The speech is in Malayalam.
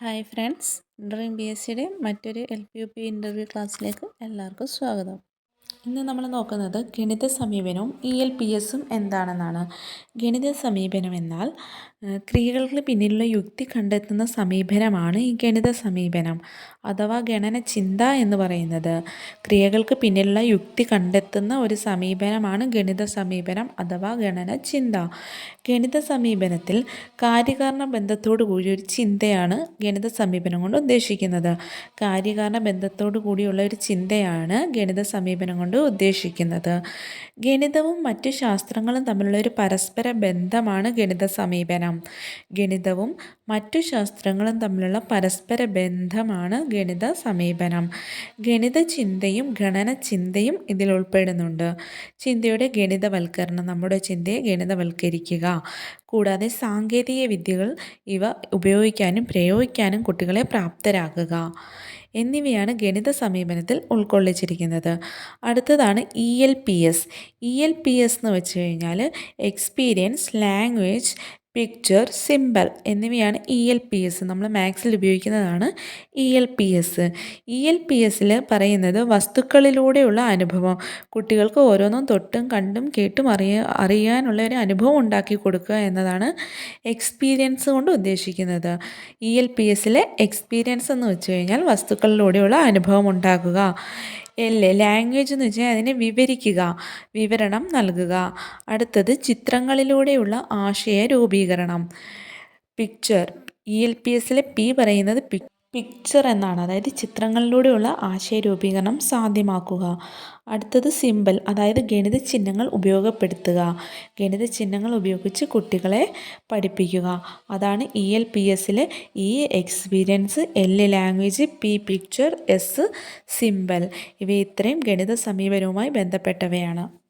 Hi friends dream B S സിയുടെ മറ്റൊരു L P U P interview ക്ലാസ്സിലേക്ക് എല്ലാവർക്കും സ്വാഗതം. ഇന്ന് നമ്മൾ നോക്കുന്നത് ഗണിത സമീപനവും ഇ എൽ പി എസും എന്താണെന്നാണ്. ഗണിത സമീപനം എന്നാൽ ക്രിയകൾക്ക് പിന്നിലുള്ള യുക്തി കണ്ടെത്തുന്ന സമീപനമാണ് ഈ ഗണിത സമീപനം അഥവാ ഗണന ചിന്ത എന്ന് പറയുന്നത്. ക്രിയകൾക്ക് പിന്നിലുള്ള യുക്തി കണ്ടെത്തുന്ന ഒരു സമീപനമാണ് ഗണിത സമീപനം അഥവാ ഗണന ചിന്ത. ഗണിത സമീപനത്തിൽ കാര്യകാരണ ബന്ധത്തോടു കൂടി ഒരു ചിന്തയാണ് ഗണിത സമീപനം കൊണ്ട് ഉദ്ദേശിക്കുന്നത്. കാര്യകാരണ ബന്ധത്തോടു കൂടിയുള്ള ഒരു ചിന്തയാണ് ഗണിത സമീപനം കൊണ്ട് ഉദ്ദേശിക്കുന്നത്. ഗണിതവും മറ്റു ശാസ്ത്രങ്ങളും തമ്മിലുള്ള ഒരു പരസ്പര ബന്ധമാണ് ഗണിത സമീപനം. ഗണിതവും മറ്റു ശാസ്ത്രങ്ങളും തമ്മിലുള്ള പരസ്പര ബന്ധമാണ് ഗണിത സമീപനം ഗണിത ചിന്തയും ഗണന ചിന്തയും ഇതിൽ ഉൾപ്പെടുന്നുണ്ട്. ചിന്തയുടെ ഗണിതവൽക്കരണം നമ്മുടെ ചിന്തയെ ഗണിതവൽക്കരിക്കുക. കൂടാതെ സാങ്കേതിക വിദ്യകൾ ഇവ ഉപയോഗിക്കാനും പ്രയോഗിക്കാനും കുട്ടികളെ പ്രാപ്തരാക്കുക. എന്നിവയാണ് ഗണിത സമീപനത്തിൽ ഉൾക്കൊള്ളിച്ചിരിക്കുന്നത്. അടുത്തതാണ് E L P S E L P S എന്ന് വെച്ച് കഴിഞ്ഞാൽ എക്സ്പീരിയൻസ് ലാംഗ്വേജ് പിക്ചർ സിമ്പിൾ എന്നിവയാണ് ഇ എൽ പി എസ് നമ്മൾ മാത്സിൽ ഉപയോഗിക്കുന്നതാണ് E L P S E L P എസിൽ പറയുന്നത് വസ്തുക്കളിലൂടെയുള്ള അനുഭവം. കുട്ടികൾക്ക് ഓരോന്നും തൊട്ടും കണ്ടും കേട്ടും അറിയ അറിയാനുള്ള ഒരു അനുഭവം ഉണ്ടാക്കി കൊടുക്കുക എന്നതാണ് എക്സ്പീരിയൻസ് കൊണ്ട് ഉദ്ദേശിക്കുന്നത്. ഇ എൽ പി എസിലെ എക്സ്പീരിയൻസ് എന്ന് വെച്ച് കഴിഞ്ഞാൽ വസ്തുക്കളിലൂടെയുള്ള അനുഭവം ഉണ്ടാക്കുക. എൽ ലാംഗ്വേജ് എന്ന് വെച്ചാൽ അതിനെ വിവരിക്കുക വിവരണം നൽകുക. അടുത്തത് ചിത്രങ്ങളിലൂടെയുള്ള ആശയ രൂപീകരണം. പിക്ചർ ഇ എൽ പി എസിലെ പി പറയുന്നത് പിക് പിക്ചർ എന്നാണ്. അതായത് ചിത്രങ്ങളിലൂടെയുള്ള ആശയ രൂപീകരണം സാധ്യമാക്കുക. അടുത്തത് സിമ്പിൾ അതായത് ഗണിത ചിഹ്നങ്ങൾ ഉപയോഗപ്പെടുത്തുക. ഗണിത ചിഹ്നങ്ങൾ ഉപയോഗിച്ച് കുട്ടികളെ പഠിപ്പിക്കുക. അതാണ് ഇ എൽ പി എസിലെ E experience L language P picture S simple ഇവ ഇത്രയും ഗണിത സമീപനവുമായി ബന്ധപ്പെട്ടവയാണ്.